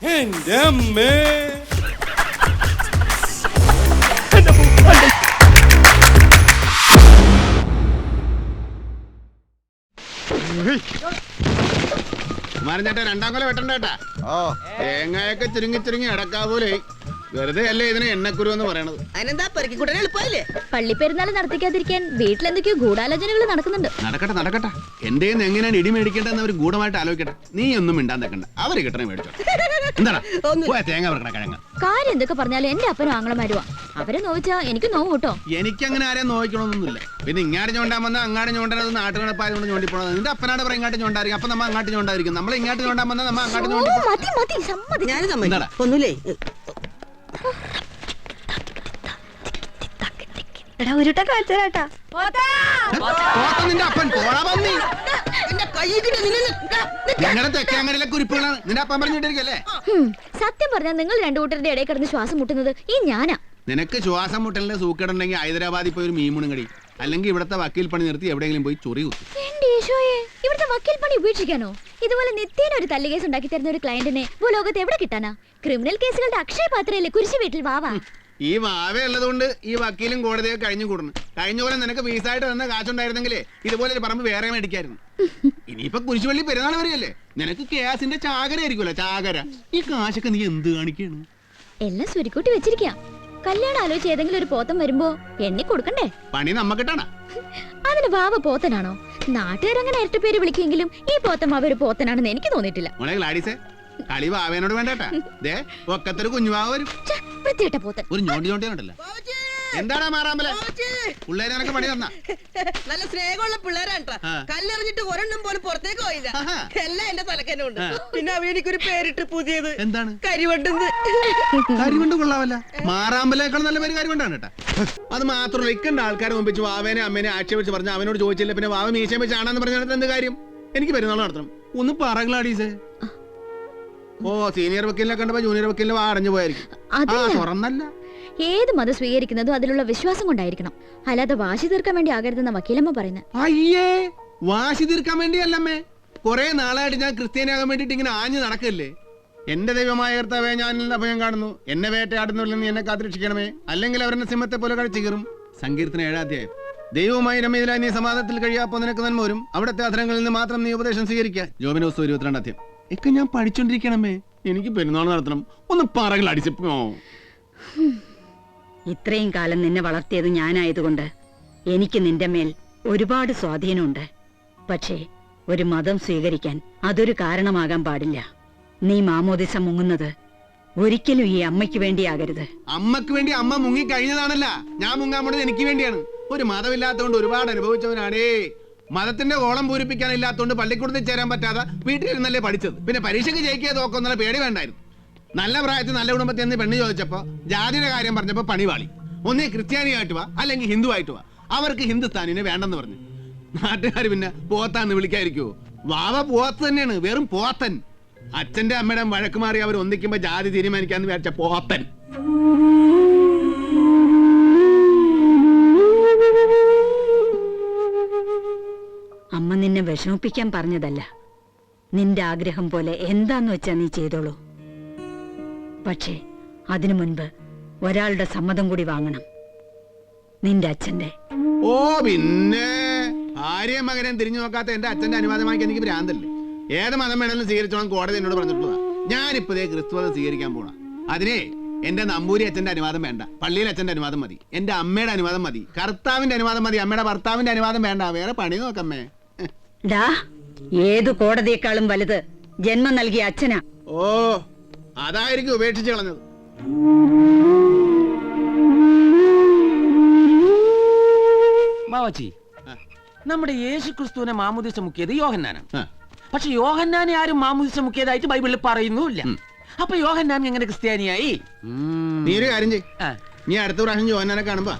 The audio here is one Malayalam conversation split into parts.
എന്റെ അമ്മേ കുമാരൻ ചേട്ടാ രണ്ടാം കൊല വെട്ടണ്ടേട്ടാ. ഓ തേങ്ങയൊക്കെ ചുരുങ്ങി ചുരുങ്ങി അടക്കാവൂലേ വെറുതെ അല്ലേ ഇതിനെ എണ്ണക്കുരു എന്ന് പറയണത്? അതിനെന്താ പെറുക്കിക്കുട്ടനെ എളുപ്പമല്ലേ പള്ളി പള്ളിപ്പെരുന്നാൾ നടത്തിക്കാതിരിക്കാൻ വീട്ടിലെന്തൊക്കെയോ ഗൂഢാലോചനകൾ നടക്കുന്നുണ്ട്. നടക്കട്ടെ നടക്കട്ടെ. എന്റെ എങ്ങനെയാണ് ഇടി മേടിക്കേണ്ടതെന്ന് അവർ ഗൂഢമായിട്ട് ആലോചിക്കട്ടെ. നീ ഒന്നും മിണ്ടാൻ നിൽക്കണ്ട. അവർ കിട്ടണേ മേടിച്ചോ. എന്താടാ? പോയ തേങ്ങ പറക്കണ കിഴങ്ങ്. കാര്യം എന്തൊക്കെ പറഞ്ഞാലും എന്റെ അപ്പനും ആങ്ങളമാരുവാ അവരെ നോവിച്ചാ എനിക്ക് നോവും കേട്ടോ. എനിക്കങ്ങനെ ആരെയും നോവിക്കണമെന്നൊന്നുമില്ല. പിന്നെ ഇങ്ങാട് ചോണ്ടാൻ വന്നാൽ അങ്ങാട് ചോണ്ടത് നാട്ടു നടപ്പായതുകൊണ്ട് ചോണ്ടി പോണത് നിന്റെ അപ്പനാട് പറയും ഇങ്ങാട്ട് ചോണ്ടായിരിക്കും അപ്പൊ നമ്മ അങ്ങാട്ട് ചോണ്ടായിരിക്കും നമ്മൾ ഇങ്ങാട്ട് ചോണ്ടാൻ വന്നാൽ നമ്മ അങ്ങാട്ട് ചോണ്ടി ഓ, മതി മതി സമ്മതി ഞാൻ എന്താടാ? ഒന്നുമില്ലേ? എടാ ഉരുട്ട കാച്ചേട്ടാ പോത്ത! നിന്റെ അപ്പൻ. പോടാ പന്നി. കുരിപ്പുകളാണ്. നിന്റെ അപ്പൻ പറഞ്ഞിട്ടിരിക്കല്ലേ? സത്യം പറഞ്ഞാൽ നിങ്ങൾ രണ്ടു കൂട്ടരുടെ ഇടയിൽ കിടന്ന് ശ്വാസം മുട്ടുന്നത് ഈ ഞാനാ. നിനക്ക് ശ്വാസം മുട്ടലിന്റെ സൂക്കേടുണ്ടെങ്കിൽ ഹൈദരാബാദിൽ പോയി ഒരു മീമുണും കടി. അല്ലെങ്കിൽ ഇവിടത്തെ വക്കീൽ പണി നിർത്തി എവിടെയെങ്കിലും പോയി ചൊറി കുത്തി. ഇവിടുത്തെ വക്കീൽ പണി ഉപേക്ഷിക്കാനോ? ഇതുപോലെ നിത്യേന ഒരു തല്ല് കേസ് ഉണ്ടാക്കി തരുന്ന ഒരു ക്ലയന്റിനെ ഭൂലോകത്ത് എവിടെ കിട്ടാനാ? ക്രിമിനൽ കേസുകളുടെ അക്ഷയ പാത്രയിലെ കുരിശു വീട്ടിൽ വാവാ ഈ വാവ ഉള്ളതുകൊണ്ട് ഈ വക്കീലും കോടതിയൊക്കെ കഴിഞ്ഞു കൂടുന്നു. കഴിഞ്ഞ പോലെ നിനക്ക് വീസായിട്ട് തന്ന കാശുണ്ടായിരുന്നെങ്കിലേ ഇതുപോലെ ഒരു പറമ്പ് വേറെ മേടിക്കായിരുന്നു ഇനിയിപ്പൊ കുരിശുപള്ളി പെരുന്നാൾ വരെയല്ലേ? നിനക്ക് കേസിന്റെ ചാകര ആയിരിക്കുമല്ലോ ചാകര. ഈ കാശൊക്കെ നീ എന്ത് കാണിക്കാണ്? എല്ലാം സ്വരുക്കൂട്ടി വെച്ചിരിക്കാം. കല്യാണം ആലോചിച്ച് ഏതെങ്കിലും ഒരു പോത്തം വരുമ്പോ എണ്ണി കൊടുക്കണ്ടേ? പണി നമ്മക്കിട്ടാണ്? അതിന് വാവ പോത്തനാണോ? നാട്ടുകാരങ്ങനെ ഇരട്ട പേര് വിളിക്കുമെങ്കിലും ഈ പോത്തം അവ ഒരു പോത്തനാണെന്ന് എനിക്ക് തോന്നിയിട്ടില്ല. മോളെ ഗ്ലാഡിസേ കളി വാവേനോട് വേണ്ടട്ടാ. ദേ ഒക്കത്തൊരു കുഞ്ഞുവാവ വരും. പോത്തൻ. ഒരു ഞോണ്ടി ഞോണ്ടിയാണല്ലോ എന്താടാ മാറാമ്പല? പിള്ളേരെ നിനക്ക് പണി തന്ന? നല്ല സ്നേഹമുള്ള പിള്ളേരാണ്. കല്ലെറിഞ്ഞിട്ട് ഒരെണ്ണം പോലും പുറത്തേക്ക് പോയില്ല. എല്ലാം എന്റെ തലക്കന്നെ ഉണ്ട് പിന്നെ അവ എനിക്കൊരു പേരിട്ട് പുതിയത്. എന്താണ്? കരിവണ്ടെന്ന്. കരിവണ്ട് കൊള്ളാവല്ല. മാറാമ്പലേക്കാൾ നല്ല പേര് കരിവണ്ടാണ് കേട്ടാ. അത് മാത്രമല്ല ഇക്കണ്ട ആൾക്കാരെ മുമ്പിച്ച് വാവേനെ അമ്മേനെ ആക്ഷേപിച്ച് പറഞ്ഞ അവനോട് ചോദിച്ചില്ല പിന്നെ വാവ മീശയും വെച്ച് ആണെന്ന് പറഞ്ഞ എന്ത് കാര്യം? എനിക്ക് പെരുന്നാൾ നടത്തണം. ഒന്ന് പറകളാടീസേ ഓ സീനിയർ വക്കീലിനെ കണ്ടപ്പോ ജൂനിയർ വക്കീലിനെ വാ അടഞ്ഞു പോയായിരിക്കും. ആ തുറന്നല്ല ഏത് മതം സ്വീകരിക്കുന്നതും അതിലുള്ള വിശ്വാസം കൊണ്ടായിരിക്കണം. അല്ലാതെ വാശി തീർക്കാൻ വേണ്ടി ആകരുതെന്ന വക്കീലമ്മ പറയുന്നത് അയ്യേ വാശി തീർക്കാൻ വേണ്ടിയല്ലമ്മേ. കുറെ നാളായിട്ട് ഞാൻ ക്രിസ്ത്യാനിയാകാൻ വേണ്ടിട്ട് ഇങ്ങനെ ആഞ്ഞു നടക്കല്ലേ? എന്റെ ദൈവമായ കർത്താവേ ഞാൻ അഭയം കാണുന്നു. എന്നെ വേട്ടയാടുന്നില്ല എന്നെ കാത്തിരക്ഷിക്കണമേ. അല്ലെങ്കിൽ അവരെന്നെ സിംഹത്തെ പോലെ കഴിച്ചു കയറും സങ്കീർത്തന ഏഴാധ്യായം ദൈവവുമായി രമ്യതിലായി നീ സമാധാനത്തിൽ കഴിയാപ്പോ നിനക്ക് നന്മ വരും. അവിടുത്തെ അധരങ്ങളിൽ നിന്ന് മാത്രം നീ ഉപദേശം സ്വീകരിക്കുക ജോബിനോസ് ഇരുപത്തിരണ്ടാധ്യം ഇക്ക ഞാൻ പഠിച്ചോണ്ടിരിക്കണമേ. എനിക്ക് പെരുന്നാൾ നടത്തണം. ഒന്ന് പറകൾ അടിച്ചപ്പോ ഇത്രയും കാലം നിന്നെ വളർത്തിയത് ഞാനായതുകൊണ്ട് എനിക്ക് നിന്റെ മേൽ ഒരുപാട് സ്വാധീനമുണ്ട്. പക്ഷേ ഒരു മതം സ്വീകരിക്കാൻ അതൊരു കാരണമാകാൻ പാടില്ല. നീ മാമോദിസ മുങ്ങുന്നത് ഒരിക്കലും ഈ അമ്മയ്ക്ക് വേണ്ടിയാകരുത്. അമ്മയ്ക്ക് വേണ്ടി അമ്മ മുങ്ങി കഴിഞ്ഞതാണല്ല. ഞാൻ മുങ്ങാൻ പോണത് എനിക്ക് വേണ്ടിയാണ്. ഒരു മതമില്ലാത്തതുകൊണ്ട് ഒരുപാട് അനുഭവിച്ചവനാണേ. മതത്തിന്റെ ഓളം പൂരിപ്പിക്കാനില്ലാത്തതുകൊണ്ട് പള്ളിക്കൂടത്തിൽ ചേരാൻ പറ്റാതെ വീട്ടിലിരുന്നല്ലേ പഠിച്ചത്. പിന്നെ പരീക്ഷയ്ക്ക് ജയിക്കാതെ നോക്കുന്ന പേടി വേണ്ടായിരുന്നു. നല്ല പ്രായത്തിൽ നല്ല കുടുംബത്തിൽ നിന്ന് പെണ്ണ് ചോദിച്ചപ്പോ ജാതിയുടെ കാര്യം പറഞ്ഞപ്പോ പണിവാളി. ഒന്നേ ക്രിസ്ത്യാനിയായിട്ട് വാ അല്ലെങ്കിൽ ഹിന്ദു ആയിട്ട് വാ. അവർക്ക് ഹിന്ദുസ്ഥാനിനെ വേണ്ടെന്ന് പറഞ്ഞു. നാട്ടുകാർ പിന്നെ പോത്താന്ന് വിളിക്കാതിരിക്കുവോ? വാവ പോത്ത് തന്നെയാണ് വെറും പോത്തൻ. അച്ഛന്റെ അമ്മയുടെ വഴക്ക് മാറി അവർ ഒന്നിക്കുമ്പോ ജാതി തീരുമാനിക്കാന്ന് വിചാരിച്ച പോത്തൻ. അമ്മ നിന്നെ വിഷമിപ്പിക്കാൻ പറഞ്ഞതല്ല. നിന്റെ ആഗ്രഹം പോലെ എന്താന്ന് വെച്ചാ നീ ചെയ്തോളൂ. പക്ഷേ അതിനു മുൻപ് ഒരാളുടെ സമ്മതം കൂടി വാങ്ങണം. നിന്റെ അച്ഛന്റെ ഓ പിന്നെ. ഭാര്യയും മകനെയും തിരിഞ്ഞു നോക്കാത്ത എന്റെ അച്ഛന്റെ അനുവാദം വാങ്ങിക്കാൻ എനിക്ക് ഭ്രാന്തല്ലേ? ഏത് മതം വേണമെങ്കിലും സ്വീകരിച്ചോളം കോടതി എന്നോട് പറഞ്ഞിട്ടുള്ളതാ ഞാനിപ്പോ ക്രിസ്തുമതം സ്വീകരിക്കാൻ പോണ അതിനെ എന്റെ നമ്പൂരി അച്ഛന്റെ അനുവാദം വേണ്ട. പള്ളിയിലെ അച്ഛന്റെ അനുവാദം മതി. എന്റെ അമ്മയുടെ അനുവാദം മതി. കർത്താവിന്റെ അനുവാദം മതി. അമ്മയുടെ ഭർത്താവിന്റെ അനുവാദം വേണ്ട. വേറെ പണി നോക്കമ്മേ. ഡാ ഏതു കോടതിയെക്കാളും വലുത് ജന്മം നൽകിയ അച്ഛനാ. ഓ അതായിരിക്കും ഉപേക്ഷിച്ച് കളഞ്ഞത്. മാവച്ചി നമ്മുടെ യേശു ക്രിസ്തുവിനെ മാമുദിസ മുക്കിയത് യോഹന്നാനാണ്. പക്ഷെ യോഹന്നാനെ ആരും മാമുദിസ മുക്കിയതായിട്ട് ബൈബിളിൽ പറയുന്നുമില്ല. അപ്പൊ യോഹന്നാൻ എങ്ങനെ ക്രിസ്ത്യാനിയായി? നീ ഒരു കാര്യം ചെയ് ആ. നീ അടുത്ത പ്രാവശ്യം ജോഹന്നാനെ കാണുമ്പോ.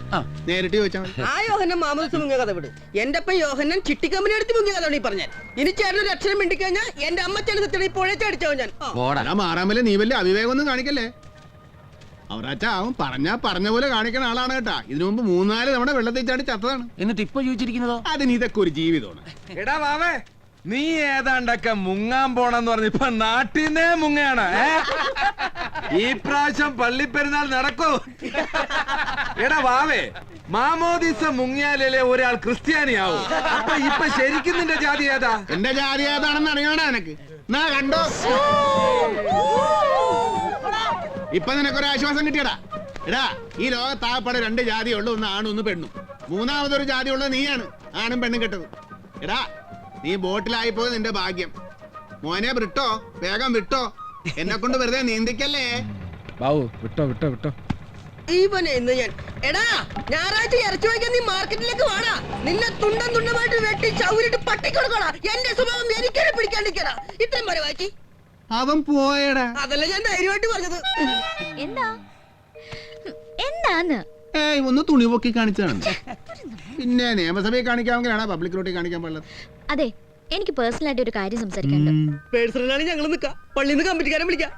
നേരിട്ട് ചോദിച്ചാൽ മതി. ആ യോഹന്നൻ മാമൂസ് മുങ്ങിയ കഥ വിട്. എന്റെ അപ്പൻ യോഹന്നൻ ചിട്ടിക്കമ്പനി എടുത്ത് മുങ്ങിയ കഥ ഈ പറഞ്ഞാൽ. ഇനി ചേട്ടൻ ഒരു അക്ഷരം മിണ്ടിക്കഴിഞ്ഞാൽ എന്റെ അമ്മ ചെലുത്തി പുഴച്ച അടിച്ചോ ചടിച്ചോ ഞാൻ. ഓടാ മാറാമല്ലേ നീ വലിയ അവിവേകം ഒന്നും കാണിക്കല്ലേ? അവരാച്ച അവൻ പറഞ്ഞാ പറഞ്ഞ പോലെ കാണിക്കണ ആളാണ് കേട്ടാ. ഇതിനു മുമ്പ് മൂന്നാൽ നമ്മുടെ വെള്ളത്തിൽ ചാടി ചത്തതാണ്. എന്നിട്ട് ഇപ്പൊ ചോദിച്ചിരിക്കുന്നതോ അതിന് ഇതൊക്കെ ഒരു ജീവിതമാണ്. എടാ വാവേ നീ ഏതാണ്ടൊക്കെ മുങ്ങാൻ പോണെന്ന് പറഞ്ഞ് ഇപ്പൊ നാട്ടിന്നേ മുങ്ങയാണ്? ഈ പ്രാവശ്യം പള്ളിപ്പെരുന്നാൾ നടക്കൂ. എടാ വാവേ മാമോദിസ മുങ്ങിയാലേ ഒരാൾ ക്രിസ്ത്യാനിയാവും? അപ്പൊ ഇപ്പൊ ശരിക്കും നിന്റെ ജാതി ഏതാ? എന്റെ ജാതി ഏതാണെന്ന് അറിയണ എനക്ക് നാ കണ്ടോ? ഇപ്പൊ നിനക്കൊരു ആശ്വാസം കിട്ടിയടാ. എടാ ഈ ലോകത്താപ്പടെ രണ്ട് ജാതി ഉള്ളു ഒന്ന് ആണും ഒന്ന് പെണ്ണും. മൂന്നാമതൊരു ജാതി ഉള്ളത് നീയാണ് ആണും പെണ്ണും കെട്ടത്. എടാ നീ ബോട്ടിലായി പോയത് നിന്റെ ഭാഗ്യം. മോനെ വിട്ടോ വേഗം വിട്ടോ. എന്നെ കൊണ്ട് വെറുതെ നീന്തിക്കല്ലേ ബാബു വിട്ടോ വിട്ടോ വിട്ടോ. ഇവനെ ഇന്ന് ഞാൻ. എടാ ഞായറാഴ്ച ഇറച്ചി വാങ്ങിക്കാൻ നീ മാർക്കറ്റിലേക്ക് വാടാ. നിന്നെ തുണ്ടം തുണ്ടമായിട്ട് വെട്ടി എന്റെ സ്വഭാവം എനിക്കെന്നെ പിടിക്കാണ്ടിരിക്കടാ ഇത്രയും വരെ വായിക്കി അവൻ പോയടാ. അതല്ല ഞാൻ ധൈര്യമായിട്ട് പറഞ്ഞത്. എന്താ? എന്താന്ന്? ഏയ് ഒന്ന് തുണി പൊക്കി കാണിച്ചതാണ് പിന്നെ നിയമസഭയിൽ കാണിക്കാമെങ്കിലാണ് പബ്ലിക് റോട്ടിൽ കാണിക്കാൻ പാടില്ല? അതെ എനിക്ക് പേഴ്സണൽ ആയിട്ട് ഒരു കാര്യം സംസാരിക്കാനുണ്ട്. പേഴ്സണലാണ് ഞങ്ങൾ നിൽക്കാം പള്ളിയിൽ നിന്ന് കമ്പിറ്റിക്കാരൻ വിളിക്കാം.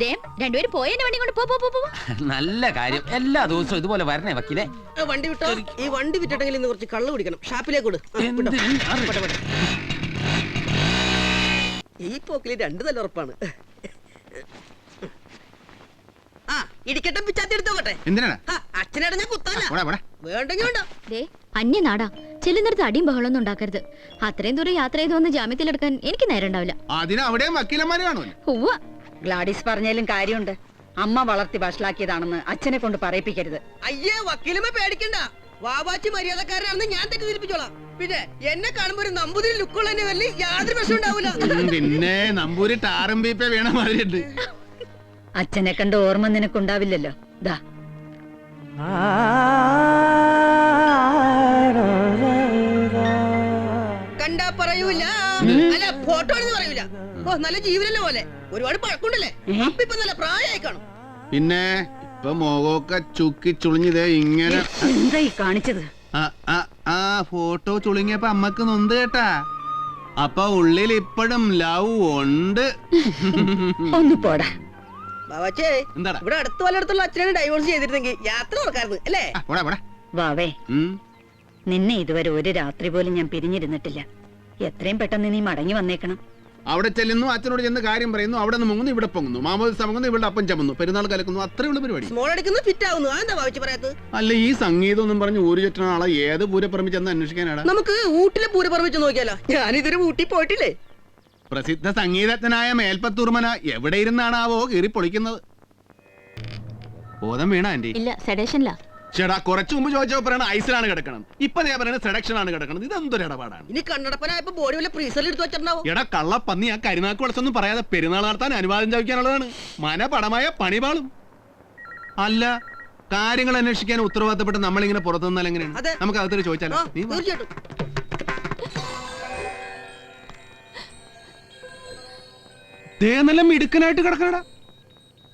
ദേ രണ്ടുപേരും പോയതിന്റെ വണ്ടി കൊണ്ട് പോ പോ, പോ പോ, പോ നല്ല കാര്യം. എല്ലാ ദിവസവും ഇതുപോലെ വരണേ വക്കീലേ? ആ, വണ്ടി വിട്ടോ? ഈ വണ്ടി വിറ്റിട്ടെങ്കിൽ ഇന്ന് കുറച്ച് കള്ള് കുടിക്കണം. ഷാപ്പിലേക്ക് വിട്. ആ, വിട്ടോ. പോട്ടെ, പോട്ടെ. ഈ പോക്കിൽ രണ്ട് നല്ല ഉറപ്പാണ്. ആ ഇടിക്കട്ടെ പിച്ചാത്തി എടുത്തോട്ടെ എന്തിനാണ്? അച്ഛനേടെ ഞാൻ കുത്താല പോടാ പോടാ. ദേ വേണ്ടെങ്കിൽ വേണ്ട അന്യനാടാ. ചെല്ലുന്നിടത്ത് അടിയും ബഹളമൊന്നും ഉണ്ടാക്കരുത്. അത്രയും ദൂരം യാത്ര ചെയ്തു വന്ന് ജാമ്യത്തിലെടുക്കാൻ എനിക്ക് നേരം ഉണ്ടാവില്ല അതിന് അവിടെയും വക്കീലന്മാര് കാണുമല്ലോ. ഉവ്വ. ഗ്ലാഡിസ് പറഞ്ഞാലും കാര്യമുണ്ട്. അമ്മ വളർത്തി വഷളാക്കിയതാണെന്ന് അച്ഛനെ കൊണ്ട് പറയിപ്പിക്കരുത്. അയ്യേ വക്കീലമ്മ പേടിക്കണ്ട. വാവാച്ചി മര്യാദക്കാരനാണെന്ന് ഞാൻ തെറ്റിദ്ധരിപ്പിച്ചോളാം. പിന്നെ എന്നെ കാണുമ്പോ ഒരു നമ്പൂതിരി ലുക്കുള്ള വലിയ യാതൊരു പ്രശ്നം ഉണ്ടാവില്ല പിന്നെ നമ്പൂരി ടാറും ബീപ്പേ വീണ മാതിരിണ്ട് അച്ഛനെ കണ്ട് ഓർമ്മ നിനക്കുണ്ടാവില്ലല്ലോ. ദാ. കണ്ടാ പറയൂല. അല്ല ഫോട്ടോ എന്ന് പറയൂല. ഓ നല്ല ജീവനല്ലേ പോലെ ഒരുപാട് പഴക്കുണ്ടല്ലേ അപ്പൊ ഇപ്പൊ നല്ല പ്രായമായി കാണും. പിന്നെ ഇപ്പൊ മുഖമൊക്കെ ചുക്കി ചുളിഞ്ഞതേ ഇങ്ങനെ എന്താ ഈ കാണിച്ചത്? ആ, ഫോട്ടോ ചുളുങ്ങിയപ്പോ അമ്മയ്ക്ക് നൊന്ത് കേട്ടാ. അപ്പൊ ഉള്ളിൽ ഇപ്പോഴും ലവ് ഉണ്ട്. ഒന്ന് പോടാ. ബാബാച്ചേ എന്താടാ? ഇവിടെ അടുത്ത് വല്ലയിടത്തുള്ള അച്ഛനെ ഡൈവോഴ്സ് ചെയ്തിരുന്നെങ്കിൽ യാത്ര നടക്കായിരുന്നു അല്ലേ? ആ, പോടാ പോടാ. വാവേ നിന്നെ ഇതുവരെ ഒരു രാത്രി പോലും ഞാൻ പിരിഞ്ഞിരുന്നിട്ടില്ല. എത്രയും പെട്ടെന്ന് നീ മടങ്ങി വന്നേക്കണം. അവിടെ ചെല്ലുന്നു അച്ഛനോട് ചെന്ന് കാര്യം പറയുന്നു അവിടെ നിന്ന് മുങ്ങുന്നു ഇവിടെ പൊങ്ങുന്നു. മാമോദിസ മുങ്ങുന്നു ഇവിടെ അപ്പം ചമ്മുന്നു പെരുന്നാൾ കലക്കുന്നു അത്രേ ഉള്ള പരിപാടി. സ്മോൾ അടിക്കുന്നത് ഫിറ്റ് ആവുന്നു. അതെന്താ ബാബാച്ചി പറയാത്തത്? അല്ല ഈ സംഗീതം ഒന്നും പറഞ്ഞ് ഊര് ചുറ്റുന്ന ആളെ ഏത് പൂരപ്പറമ്പ് ചെന്ന് അന്വേഷിക്കാനാണ് നമുക്ക് ഊട്ടിലെ പൂര പറമ്പിച്ച് നോക്കിയാലോ? ഞാനിതൊരു ഊട്ടി പോയിട്ടില്ലേ? പ്രസിദ്ധ സംഗീതജ്ഞനായ മേൽപ്പത്തൂർമന എവിടെ ഇരുന്നാണാവോ കീറി പൊളിക്കുന്നത്? ബോധം വീണ ആന്റി. ഇല്ല സെഡേഷനില്ല ചേടാ കുറച്ചു മുമ്പ് ചോദിച്ചപ്പോ പറയണ ഐസിലാണ് കിടക്കണം ഇപ്പൊ ഞാൻ പറയുന്നത് സെഡക്ഷൻ ആണ് കിടക്കണം ഇതെന്തൊരു ഇടപാടാണ്? ഇനി കണ്ണടപ്പനായപ്പോ ബോഡി വല്ല ഫ്രീസറിൽ എടുത്ത് വെച്ചിട്ടുണ്ടാവും. എടാ കള്ളപ്പന്നി ആ കരിനാക്ക് വളച്ചൊന്നും പറയാതെ പെരുന്നാൾ നടത്താൻ അനുവാദം ചോദിക്കാനുള്ളതാണ്. മനപടമായ പണിപാളും. അല്ല കാര്യങ്ങൾ അന്വേഷിക്കാൻ ഉത്തരവാദിത്തപ്പെട്ട് നമ്മളിങ്ങനെ പുറത്തു നിന്നാൽ അതെ. എങ്ങനെയാണ് നമുക്ക് അകത്തൊരു ചോദിച്ചാലോ? ആ, നീ വാ. തീർച്ചയായിട്ടും. ദേ നല്ല മിടുക്കനായിട്ട് കിടക്കണടാ.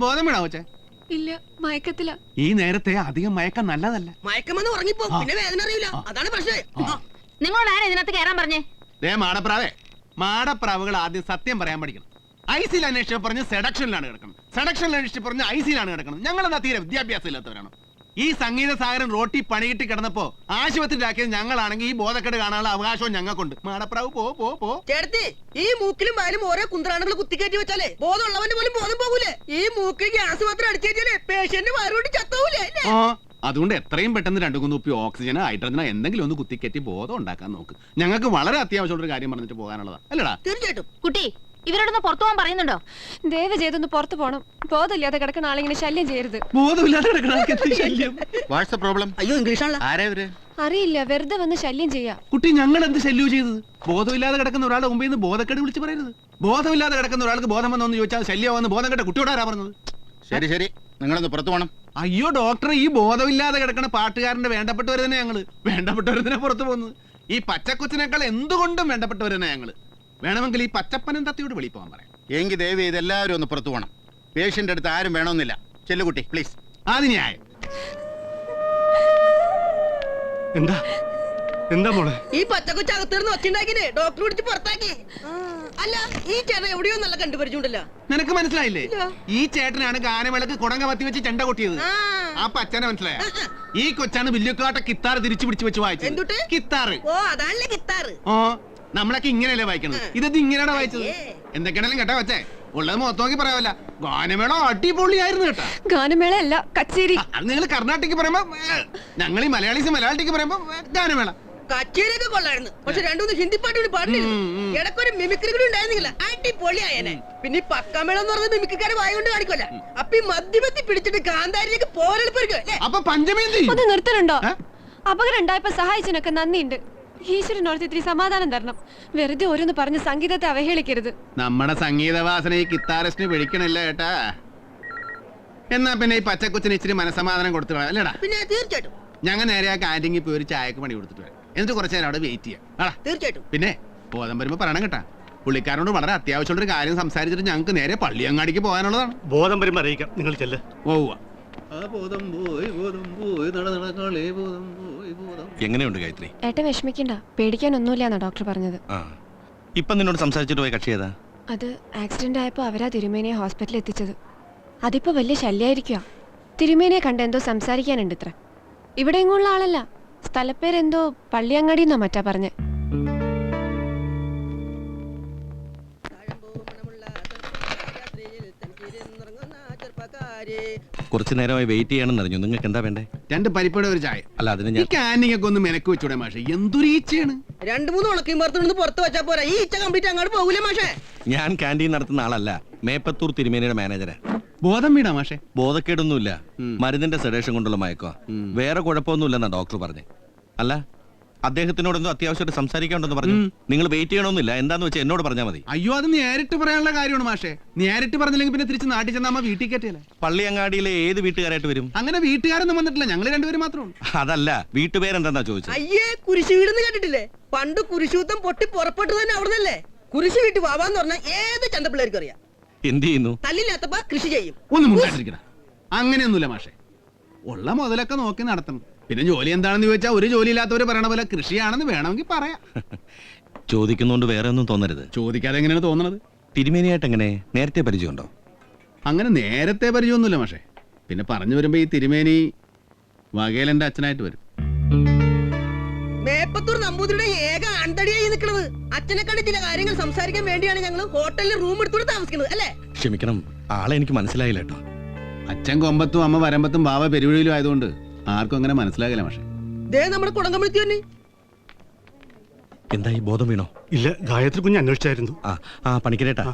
ബോധം വീണാ കൊച്ചേ? ഇല്ല മയക്കത്തില. ഈ നേരത്തെ അധികം മയക്കം നല്ലതല്ല. മയക്കമെന്ന് ഉറങ്ങിപ്പോ പിന്നെ വേദന അറിയില്ല അതാണ് പ്രശ്നം. ആ, നിങ്ങളോട് ആരാ ഇതിനകത്ത് കയറാൻ പറഞ്ഞേ? ദേ മാടപ്രാവേ മാടപ്രാവുകൾ ആദ്യം സത്യം പറയാൻ പഠിക്കണം. ഐസിയിൽ അന്വേഷിച്ച് പറഞ്ഞ് സെഡക്ഷനിലാണ് കിടക്കുന്നത്. സെഡക്ഷനിൽ അന്വേഷിച്ച് പറഞ്ഞ് ഐസിലാണ് കിടക്കുന്നത്. ഞങ്ങൾ എന്നാ തീരെ വിദ്യാഭ്യാസം ഇല്ലാത്തവരാണ്? ഈ സംഗീത സാഗരം റോട്ടി പണിയിട്ട് കിടന്നപ്പോ ആശുപത്രിയിലാക്കിയത് ഞങ്ങളാണെങ്കിൽ ഈ ബോധക്കെട് കാണാനുള്ള അവകാശവും ഞങ്ങൾക്കുണ്ട്. മാടപ്രാവ് പോ പോ പോ. ചേട്ടത്തി ഈ മൂക്കിലും വായിലും ഓരോ കുന്തറാണുകൾ കുത്തിക്കയറ്റി വെച്ചാലേ ബോധമുള്ളവന്റെ പോലും ബോധം പോകൂലേ? ഈ മൂക്കിൽ ഗ്യാസ് മാത്രം അടിച്ചേച്ചാലേ പേഷ്യന്റ് വയറുകൊണ്ട് ചത്തൂലേ അല്ലേ ആ അതുകൊണ്ട് എത്രയും പെട്ടെന്ന് രണ്ടു കുന്നുപ്പി ഓക്സിജനോ ഹൈഡ്രജനോ എന്തെങ്കിലും ഒന്ന് കുത്തിക്കറ്റി ബോധം ഉണ്ടാക്കാൻ നോക്ക്. ഞങ്ങൾക്ക് വളരെ അത്യാവശ്യമുള്ള ഒരു കാര്യം പറഞ്ഞിട്ട് പോകാനുള്ളതാ. അല്ലടാ. തീർച്ചയായിട്ടും. കുട്ടി ഇവരോടൊന്ന് പുറത്തു പോകാൻ പറയുന്നുണ്ടോ? ദയവ് ചെയ്തൊന്ന് പുറത്തു പോകണം ബോധമില്ലാതെ കിടക്കുന്ന ആളിങ്ങനെ ശല്യം ചെയ്യരുത്. ബോധമില്ലാതെ കിടക്കണ പ്രോബ്ലം. അയ്യോ ഇംഗ്ലീഷാണല്ലോ. ആരാ ഇവർ? അറിയില്ല വെറുതെ വന്ന് ശല്യം ചെയ്യാ. കുട്ടി ഞങ്ങൾ എന്ത് ശല്യം ചെയ്തത്? ബോധമില്ലാതെ കിടക്കുന്ന ഒരാളുടെ മുമ്പിൽ നിന്ന് ബോധക്കേട് വിളിച്ച് പറയരുത്. ബോധമില്ലാതെ കിടക്കുന്ന ഒരാൾക്ക് ബോധം വന്നോന്ന് ചോദിച്ചാൽ ശല്യമാണെന്ന് ബോധം കേട്ട കുട്ടിയോട് ആരാ പറഞ്ഞത്? ശരി ശരി. നിങ്ങളൊന്ന് പുറത്തു പോകണം അയ്യോ ഡോക്ടർ ഈ ബോധമില്ലാതെ കിടക്കുന്ന പാട്ടുകാരന്റെ വേണ്ടപ്പെട്ടവർ തന്നെ ഞങ്ങൾ? വേണ്ടപ്പെട്ടവർ തന്നെ പുറത്തു പോകുന്നത്? ഈ പച്ചക്കൊച്ചിനേക്കാൾ എന്തുകൊണ്ടും വേണ്ടപ്പെട്ടവർ തന്നെ ഞങ്ങൾ? വേണമെങ്കിൽ ഈ പച്ചപ്പനും തത്തിയോട് വെളി പോകാൻ പറയാം. എങ്കിൽ ദയവ് ചെയ്ത് എല്ലാവരും ഒന്ന് പുറത്തു പോകണം പേഷ്യന്റ് അടുത്ത് ആരും വേണമെന്നില്ല. ചെല്ലുകുട്ടി പ്ലീസ് അത് ന്യായം. എന്താ? എന്താ മോളെ? ഈ പച്ചക്കുച്ച അകത്തിരുന്ന് ഒച്ചുണ്ടാക്കിനെ ഡോക്ടർ പിടിച്ച് പുറത്താക്കി. അല്ല ഈ ചേട്ടൻ എവിടെയോ നല്ല കണ്ടുപരിച്ചുണ്ടല്ലോ. നിനക്ക് മനസ്സിലായില്ലേ. ഈ ചേട്ടനാണ് ഗാനമേളക്ക് കുടങ്ങ പത്തി വെച്ച് ചെണ്ട കൊട്ടിയത്. ആ. പച്ചനെ മനസ്സിലായ? ഈ കൊച്ചാണ് വില്ലുക്കാട്ട കിത്താറ് തിരിച്ചു പിടിച്ചു വെച്ച് വായിച്ചത്? കിത്താറ്. ഓ അതാണല്ലേ കിത്താറ്. ഓ നമ്മളൊക്കെ ഇങ്ങനെയല്ലേ വായിക്കണത്? ഇത് ഇങ്ങനെയാണ് വായിച്ചത്? എന്തൊക്കെയാണെങ്കിലും കേട്ടോ വച്ചേ ഉള്ളത് മൊത്തം നോക്കി പറയാമല്ല ഗാനമേള അടിപൊളിയായിരുന്നു കേട്ടോ. ഗാനമേള അല്ല കച്ചേരി. അത് നിങ്ങൾ കർണാട്ടിക്ക് പറയുമ്പോ ഞങ്ങൾ ഈ മലയാളീസ് മലയാളത്തിക്ക് പറയുമ്പോ ഗാനമേള. കച്ചേരിയൊക്കെ കൊള്ളായിരുന്നു. പക്ഷെ രണ്ടുമൂന്ന് ഹിന്ദി പാട്ട് കൂടി പാടിയിരുന്നു ഇടക്കൊരു ഉം. ഇടയ്ക്കൊരു മിമിക്രി കൂടി ഉണ്ടായിരുന്നില്ല. അടിപൊളിയായനെ. പിന്നെ ഈ പക്കാമേളം എന്ന് പറഞ്ഞ മിമിക്രിക്കാരെ വായ കൊണ്ട് കാണിക്കല്ല അപ്പൊ ഈ മദ്യപത്തി പിടിച്ചിട്ട് അപ്പൊ പഞ്ചമി നിർത്തലുണ്ടോ? അപകടം ഉണ്ടായപ്പോ സഹായിച്ചതിനൊക്കെ നന്ദിയുണ്ട്. ഈശ്വരനോർത്ത് ഇത്തിരി സമാധാനം തരണം. വെറുതെ ഓരോന്ന് പറഞ്ഞ് സംഗീതത്തെ അവഹേളിക്കരുത്. നമ്മുടെ സംഗീതവാസന ഈ കിത്താറിസ്റ്റിന് വിളിക്കണില്ല ഏട്ടാ. എന്നാ പിന്നെ ഈ പച്ചക്കൊച്ചിന് ഇച്ചിരി മനസമാധാനം കൊടുത്തു അല്ലേടാ? പിന്നെ തീർച്ചയായിട്ടും. ഞങ്ങൾ നേരെ ആ കാന്റീനിൽ പോയി ഒരു ചായക്ക് പണി കൊടുത്തിട്ട് വരാം. എന്നിട്ട് കുറച്ച് നേരം അവിടെ വെയിറ്റ് ചെയ്യാം. ആടാ തീർച്ചയായിട്ടും. പിന്നെ ബോധം വരുമ്പോ പറയണം കേട്ടാ. പുള്ളിക്കാരനോട് വളരെ അത്യാവശ്യമുള്ള ഒരു കാര്യം സംസാരിച്ചിട്ട് ഞങ്ങൾക്ക് നേരെ പള്ളിയങ്ങാടിക്ക് പോകാനുള്ളതാണ്. ബോധം വരുമ്പോ അറിയിക്കാം. നിങ്ങൾ ചെല്ല്. പോവുക. എങ്ങനെയുണ്ട് ഗായത്രി? ഏട്ടൻ വിഷമിക്കണ്ട. പേടിക്കാനൊന്നുമില്ലാന്നാ ഡോക്ടർ പറഞ്ഞത്. ആ. ഇപ്പം നിന്നോട് സംസാരിച്ചിട്ട് പോയ കക്ഷി ഏതാ? അത് ആക്സിഡന്റ് ആയപ്പോ അവരാ തിരുമേനിയെ ഹോസ്പിറ്റലിൽ എത്തിച്ചത്. അതിപ്പോ വലിയ ശല്യായിരിക്കുക തിരുമേനിയെ കണ്ട് എന്തോ സംസാരിക്കാനുണ്ട് ഇത്ര. ഇവിടെ എങ്ങുള്ള ആളല്ല. സ്ഥലപ്പേരെന്തോ പള്ളിയങ്ങാടി എന്നാ മറ്റാ പറഞ്ഞേ. കുറച്ചു നേരമായി വെയിറ്റ് ചെയ്യണമെന്ന് അറിഞ്ഞു. നിങ്ങൾക്ക് എന്താ വേണ്ടേ? രണ്ട് പരിപ്പയുടെ ഒരു ചായ. അല്ല അതിന് ഈ ഞാൻ കാനിങ്ങൊക്കെ ഒന്ന് മെനക്ക് വെച്ചൂടെ മാഷെ? എന്തൊരു ഈച്ചയാണ്? രണ്ടു മൂന്ന് ഉളക്കയും പുറത്തുനിന്ന് പുറത്ത് വെച്ചാ പോരാ. ഈ ഇച്ച കംപ്ലീറ്റ് അങ്ങോട്ട് പോകൂലേ മാഷേ. ഞാൻ ക്യാന്റീൻ നടത്തുന്ന ആളല്ല. മേപ്പത്തൂർ തിരുമേനിയുടെ മാനേജരാ ബോധം വീടാ മാഷെ? ബോധക്കേടൊന്നുമില്ല. മരുന്നിന്റെ സെഡേഷൻ കൊണ്ടുള്ള മയക്കോ വേറെ കുഴപ്പമൊന്നുമില്ലെന്നാ ഡോക്ടർ പറഞ്ഞേ. അല്ല അദ്ദേഹത്തിനോട് എന്തോ അത്യാവശ്യമായിട്ട് സംസാരിക്കാണ്ടെന്ന് പറഞ്ഞു. നിങ്ങൾ വെയിറ്റ് ചെയ്യണമെന്നില്ല എന്താന്ന് വെച്ചാൽ എന്നോട് പറഞ്ഞാൽ മതി. അയ്യോ അത് നേരിട്ട് പറയാനുള്ള കാര്യമാണ് മാഷേ. നേരിട്ട് പറഞ്ഞില്ലെങ്കിൽ പിന്നെ തിരിച്ച് നാട്ടിൽ ചെന്നാ അമ്മ വീട്ടിൽ കയറ്റിയല്ലേ? പള്ളിയങ്ങാടിയിലെ ഏത് വീട്ടുകാരായിട്ട് വരും? അങ്ങനെ വീട്ടുകാരൊന്നും വന്നിട്ടില്ല. ഞങ്ങൾ രണ്ടുപേരും മാത്രമേ ഉള്ളൂ. അതല്ല വീട്ടുപേരെന്താ ചോദിച്ചത് അയ്യേ കുരിശു വീടെന്ന് കേട്ടിട്ടില്ലേ? പണ്ട് കുരിശൂത്തം പൊട്ടി പുറപ്പെട്ടു തന്നെ അവിടുന്നല്ലേ? കുരിശു വീട്ടിൽ വാവാന്ന് പറഞ്ഞാൽ ഏത് ചന്തപ്പിള്ളേർക്ക് അറിയാം. എന്ത് ചെയ്യുന്നു? തല്ലില്ലാത്തപ്പ കൃഷി ചെയ്യും. ഒന്നും അങ്ങനെയൊന്നുമില്ല മാഷെ. ഉള്ള മുതലൊക്കെ നോക്കി നടത്തണം. പിന്നെ ജോലി എന്താണെന്ന് ചോദിച്ചാൽ ഒരു ജോലി ഇല്ലാത്തവര് പറയണ പോലെ കൃഷിയാണെന്ന് വേണമെങ്കിൽ പറയാം. ചോദിക്കുന്നോണ്ട് വേറെ ഒന്നും തോന്നരുത്. ചോദിക്കാതെ എങ്ങനെയാണ് തോന്നണത്? തിരുമേനിയായിട്ട് എങ്ങനെ? നേരത്തെ പരിചയമുണ്ടോ? അങ്ങനെ നേരത്തെ പരിചയമൊന്നുമില്ല പക്ഷേ. പിന്നെ പറഞ്ഞു വരുമ്പോ ഈ തിരുമേനി വകേലന്റെ അച്ഛനായിട്ട് വരും. മേപ്പത്തൂർ നമ്പൂതിരിയുടെ ഏക അന്തടിയായി നിൽക്കുന്നത് അച്ഛനെ കണ്ട് ചില കാര്യങ്ങൾ സംസാരിക്കാൻ വേണ്ടിയാണ് ഞങ്ങൾ ഹോട്ടലിൽ റൂം എടുത്തുകൊണ്ട് താമസിക്കുന്നത് അല്ലേ? ക്ഷമിക്കണം ആളെ എനിക്ക് മനസ്സിലായില്ല കേട്ടോ. അച്ഛൻ കൊമ്പത്തും അമ്മ വരമ്പത്തും ബാവ പെരുവഴിയിലും ആയതുകൊണ്ട് ആർക്കും അങ്ങനെ മനസ്സിലാകില്ല പക്ഷേ ദേ നമ്മുടെ തന്നെ എന്തായി ബോധം വീണോ? ഇല്ല ഗായത്രി കുഞ്ഞ് അന്വേഷിച്ചായിരുന്നു. ആ ആ പണിക്കരേട്ടാ.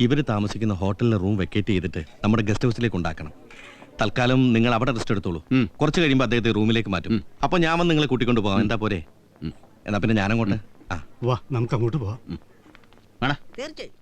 ഇവർ താമസിക്കുന്ന ഹോട്ടലിന് റൂം വെക്കേറ്റ് ചെയ്തിട്ട് നമ്മുടെ ഗസ്റ്റ് ഹൗസിലേക്ക് ഉണ്ടാക്കണം. തൽക്കാലം നിങ്ങൾ അവിടെ റെസ്റ്റ് എടുത്തോളൂ. കുറച്ച് കഴിയുമ്പോൾ അദ്ദേഹത്തെ റൂമിലേക്ക് മാറ്റും. അപ്പൊ ഞാൻ വന്ന് നിങ്ങളെ കൂട്ടിക്കൊണ്ട് പോകാം. എന്താ പോരെ? എന്നാ പിന്നെ ഞാനങ്ങോട്ട്? ആ. വാ നമുക്ക് അങ്ങോട്ട് പോവാം തീർച്ചയായും.